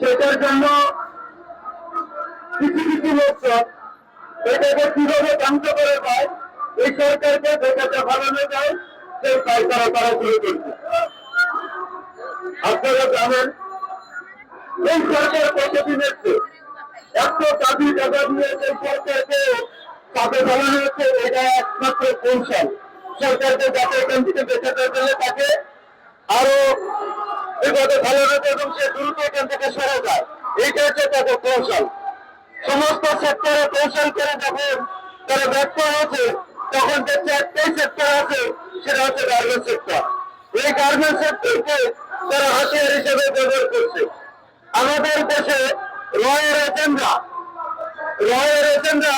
সেটার জন্য কিছু কিছু লোকজন এটাকে কীভাবে ধ্বংস করে পায় এই সরকারকে যেটাতে ভালোনো যায়, সেই কাজ তারা করা শুরু করছে আপনারা জানেন, এই সরকার কতদিন এসছে? এত দাবি টাকা দিয়ে সেই সরকারকে তাকে চালানো হচ্ছে এটা একমাত্র কৌশল। সরকারকে যাতে এখান থেকে বেঁচে তাকে এভাবে ভালো হবে এবং সে দ্রুত এখান থেকে সরে যায়। এইটা হচ্ছে তাদের কৌশল। সমস্ত সেক্টরে কৌশল করে যখন তারা ব্যর্থ হয়েছে, তখন দেখছে একটাই সেক্টর আছে, সেটা হচ্ছে গার্মেন্টস সেক্টর এই গার্মেন্টস সেক্টরকে তারা হাতিয়ার হিসেবে ব্যবহার করছে। আমাদের দেশে রয়ের এজেন্ডা রয়ের এজেন্ডা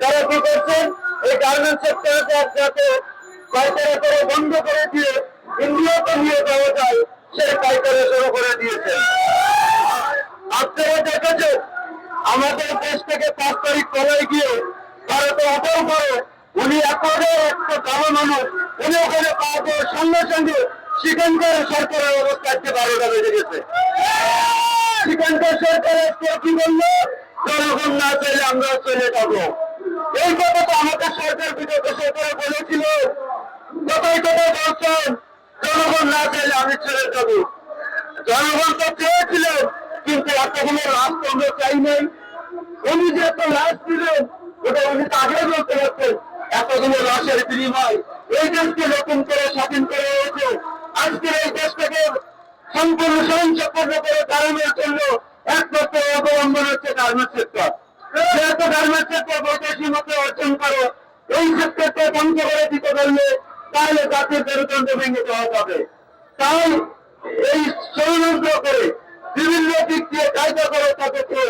তারা কি করছেন এই গার্মেন্টস সেক্টরকে যাতে পাইকারি করে বন্ধ করে দিয়ে ইন্ডিয়াতে নিয়ে যাওয়া যায়। সেই আমাদের দেশ থেকে পাঁচ তারিখ পরে গিয়ে ভারতে অটল করে উনি একটা মানুষ। উনি ওখানে পাওয়া সঙ্গে সঙ্গে সেখানকার সরকারের অবস্থা আজকে বারোটা বেজে গেছে সরকার কি বলল? না চাইলে আমরা চলে যাব। এই কথা তো আমাদের সরকার বিগত বলেছিল। কোথায় কোথায় বলছেন জনগণ না চাইলে আমি ছেড়ে যাব। জনগণ তো চেয়েছিলেন, কিন্তু এতগুলো লাশ তো আমরা চাই নাই। উনি যে এত লাশ দিলেন, ওটা উনি তো আগে বলতে পারতেন, এতগুলো লাশের বিনিময় এই দেশকে নতুন করে স্বাধীন করে হয়েছে। আজকের এই দেশটাকে সম্পূর্ণ সহিংসপূর্ণ করে দাঁড়ানোর জন্য একমাত্র অবলম্বন হচ্ছে গার্মেন্টস সেক্টর যেহেতু গার্মেন্টস সেক্টর বৈদেশিক মতো অর্জন করে, এই সেক্টরটা বন্ধ করে দিতে পারলে তাহলে জাতীয় মেরুদণ্ড ভেঙে দেওয়া যাবে। তাই এই ষড়যন্ত্র করে বিভিন্ন দিক দিয়ে কায়দা করে তাদেরকে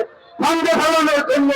সঙ্গে ফেলানোর জন্য